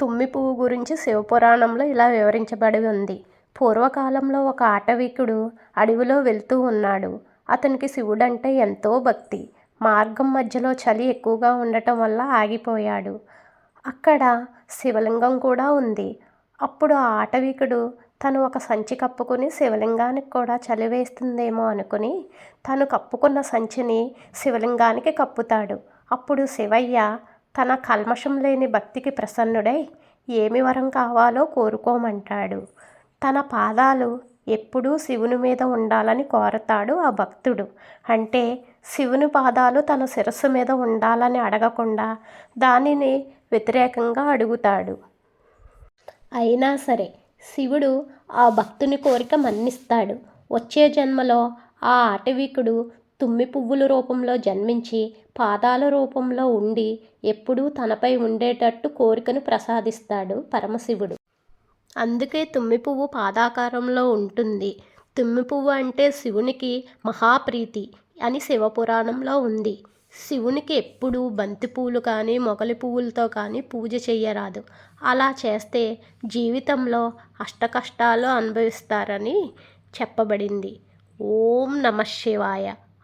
తుమ్మి పువ్వు గురించి శివపురాణంలో ఇలా వివరించబడి ఉంది. పూర్వకాలంలో ఒక ఆటవికుడు అడవిలో వెళ్తూ ఉన్నాడు. అతనికి శివుడంటే ఎంతో భక్తి. మార్గం మధ్యలో చలి ఎక్కువగా ఉండటం వల్ల ఆగిపోయాడు. అక్కడ శివలింగం కూడా ఉంది. అప్పుడు ఆ ఆటవికుడు తను ఒక సంచి కప్పుకుని శివలింగానికి కూడా చలి వేస్తుందేమో అనుకుని తను కప్పుకున్న సంచిని శివలింగానికి కప్పుతాడు. అప్పుడు శివయ్య తన కల్మషం లేని భక్తికి ప్రసన్నుడై ఏమి వరం కావాలో కోరుకోమంటాడు. తన పాదాలు ఎప్పుడూ శివుని మీద ఉండాలని కోరతాడు ఆ భక్తుడు. అంటే శివుని పాదాలు తన శిరస్సు మీద ఉండాలని అడగకుండా దానిని వ్యతిరేకంగా అడుగుతాడు. అయినా సరే శివుడు ఆ భక్తుని కోరిక మన్నిస్తాడు. వచ్చే జన్మలో ఆ ఆటవీకుడు తుమ్మి పువ్వుల రూపంలో జన్మించి పాదాల రూపంలో ఉండి ఎప్పుడూ తనపై ఉండేటట్టు కోరికను ప్రసాదిస్తాడు పరమశివుడు. అందుకే తుమ్మి పువ్వు పాదాకారంలో ఉంటుంది. తుమ్మి పువ్వు అంటే శివునికి మహాప్రీతి అని శివపురాణంలో ఉంది. శివునికి ఎప్పుడూ బంతి కానీ మొగలి పువ్వులతో కానీ పూజ చెయ్యరాదు. అలా చేస్తే జీవితంలో అష్టకష్టాలు అనుభవిస్తారని చెప్పబడింది. ఓం నమ శివాయ.